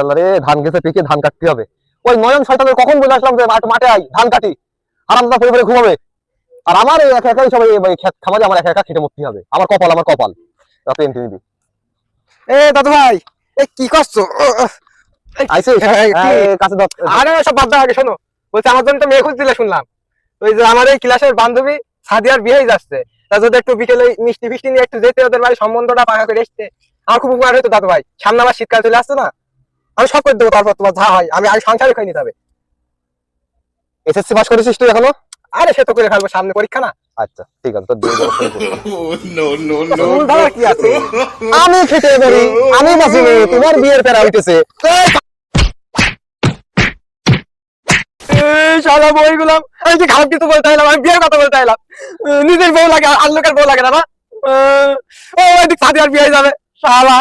আল্লাহ ধান গেছে পেকে ধান কাটতে হবে। ওই নয়ন শয়তানের কখন বলে আসলাম যে মাঠে আই ধান কাটি। আরামদা পরে পরে ঘুমাবে। আর আমার এই একা একাই সবাই ক্ষেত খামারে আমার একা একা খেটে মরতে হবে। আমার কপাল আমার কপাল। রাতে এন্ট্রি নিবি। এ দাদু ভাই এ কি করছ? এই কাছে ধর। আরে সব বাদ দাও আগে শোনো। বলছে আমার জন্য তো মেয়ে খুঁজ দিলে শুনলাম। ওই যে আমার এই ক্লাসের বান্ধবী সাদিয়ার বিয়েই যাচ্ছে। তা যদি একটু বিকেলে মিষ্টি ফিষ্টি নিয়ে একটু যেতে ওদের বাড়ি সম্বন্ধটা পাকা করে এসছে। আমার খুব উপকার হতো দাদু ভাই। সামনে আমার শীতকাল চলে আসছে না? আমি সব করে দেবো তারপর তোমার যা হয় আমি আগে সংসারে খাই নিতে হবে। এসএসসি পাস করেছিস তুই এখনও? আরে সে তো করে ফেলব সামনে পরীক্ষা না। আচ্ছা ঠিক আছে তোর। Oh কি আছে? আমি খেতে পারি আমি বাঁচি তোমার বিয়ের প্যারা হইতেছে এই শালা বইগুলাম আমি কি খারাপ কিছু বলতে এলাম আমি বিয়ের কথা বলতে এলাম নিজের বউ লাগে আর লোকের বউ লাগে না ও ওই দিক সাদিয়ার বিয়ে হয়ে যাবে শালা।